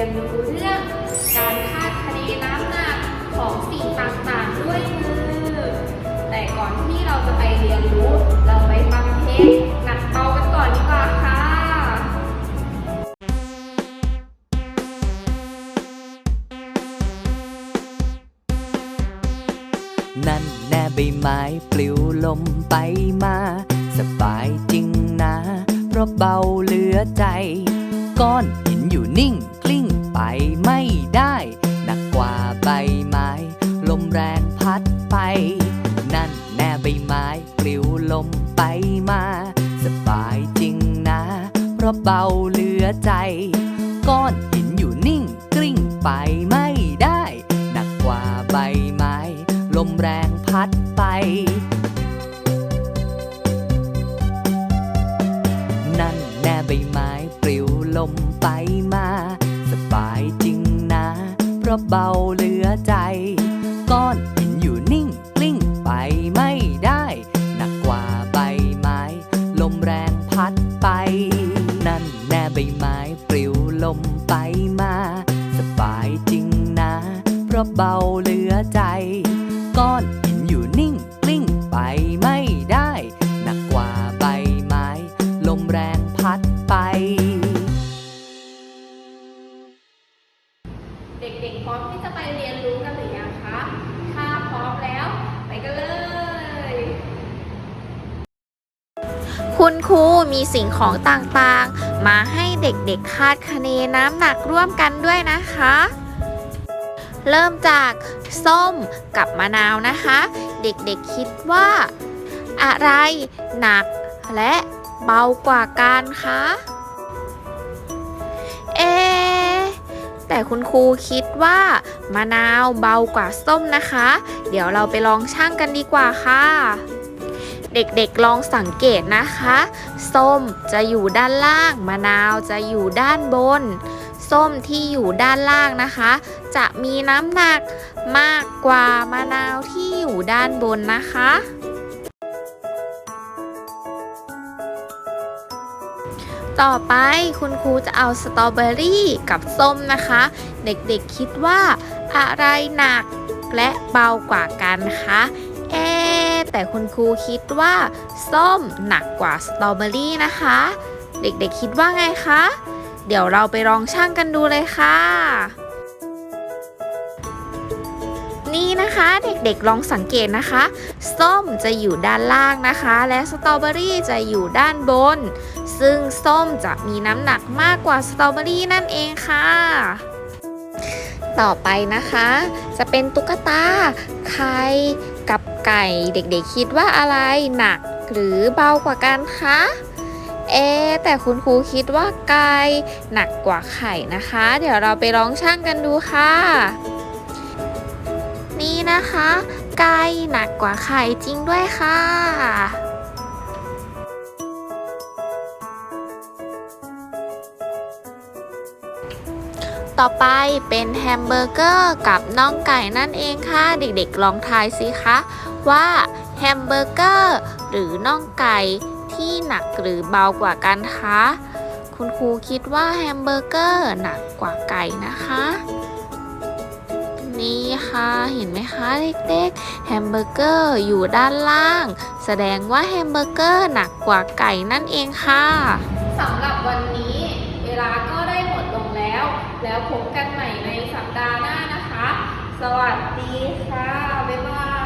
ียนรู้เรื่องการคาดคะเนน้ำหนักของสิ่งต่างๆด้วยมือ แต่ก่อนที่เราจะไปเรียนรู้ เราไปฟังเพลงหนักเบากันก่อนดีกว่าค่ะ นั่นแน่ใบไม้ปลิวลมไปมา สบายจริงนะ เพราะเบาเหลือใจ ก้อนหินอยู่นิ่ง ไปไม่ได้ หนักกว่าใบไม้ ลมแรงพัดไป นั่นแน่ใบไม้ปลิวลมไปมา สบายจริงนะ เพราะเบาเหลือใจ ก้อนหินอยู่นิ่งกลิ้งไปไม่ได้ หนักกว่าใบไม้ ลมแรงพัดไป ราะเบาเหลือใจ ก้อนหินอยู่นิ่งกลิ้งไปไม่ได้ หนักกว่าใบไม้ ลมแรงพัดไป นั่นแน่ใบไม้ปลิวลมไปมา สบายจริงนะ เพราะเบาเหลือใจ ก้อน เรียนรู้กันหรือยังคะ ถ้าพร้อมแล้วไปกันเลย คุณครูมีสิ่งของต่างๆ มาให้เด็กๆคาดคะเนน้ำหนักร่วมกันด้วยนะคะ เริ่มจากส้มกับมะนาวนะคะ เด็กๆคิดว่า อะไรหนักและเบากว่ากันคะ เอ แต่คุณครูคิดว่ามะนาวเบากว่าส้มนะคะ เดี๋ยวเราไปลองชั่งกันดีกว่าค่ะ เด็กๆลองสังเกตนะคะ ส้มจะอยู่ด้านล่าง มะนาวจะอยู่ด้านบน ส้มที่อยู่ด้านล่างนะคะ จะมีน้ำหนักมากกว่ามะนาวที่อยู่ด้านบนนะคะ ต่อไปคุณครูจะเอาสตรอเบอรี่กับส้มนะคะ เด็กๆคิดว่าอะไรหนักและเบากว่ากันคะเอะแต่คุณครูคิดว่า ส้มหนักกว่าสตรอเบอรี่นะคะ เด็กๆคิดว่าไงคะ เดี๋ยวเราไปลองชั่งกันดูเลยค่ะ นี่นะคะเด็กๆลองสังเกตนะคะ ส้มจะอยู่ด้านล่างนะคะ และสตรอเบอรี่จะอยู่ด้านบน ซึ่งส้มจะมีน้ำหนักมากกว่าสตรอเบอรี่นั่นเองค่ะ ต่อไปนะคะ จะเป็นตุ๊กตาไข่กับไก่เด็กๆคิดว่าอะไรหนักหรือเบากว่ากันคะเอะแต่คุณครูคิดว่าไก่หนักกว่าไข่นะคะ เดี๋ยวเราไปลองชั่งกันดูค่ะ นี่นะคะ ไก่หนักกว่าไข่จริงด้วยค่ะ ต่อไปเป็นแฮมเบอร์เกอร์กับน่องไก่นั่นเองค่ะ เด็กๆลองทายสิคะว่าแฮมเบอร์เกอร์หรือน่องไก่ที่หนักหรือเบากว่ากันคะ คุณครูคิดว่าแฮมเบอร์เกอร์หนักกว่าไก่นะคะนี่ค่ะเห็นไหมคะเด็กๆแฮมเบอร์เกอร์อยู่ด้านล่าง แสดงว่าแฮมเบอร์เกอร์หนักกว่าไก่นั่นเองค่ะสำหรับ ใหม่ในสัปดาห์หน้านะคะ สวัสดีค่ะ บ๊ายบาย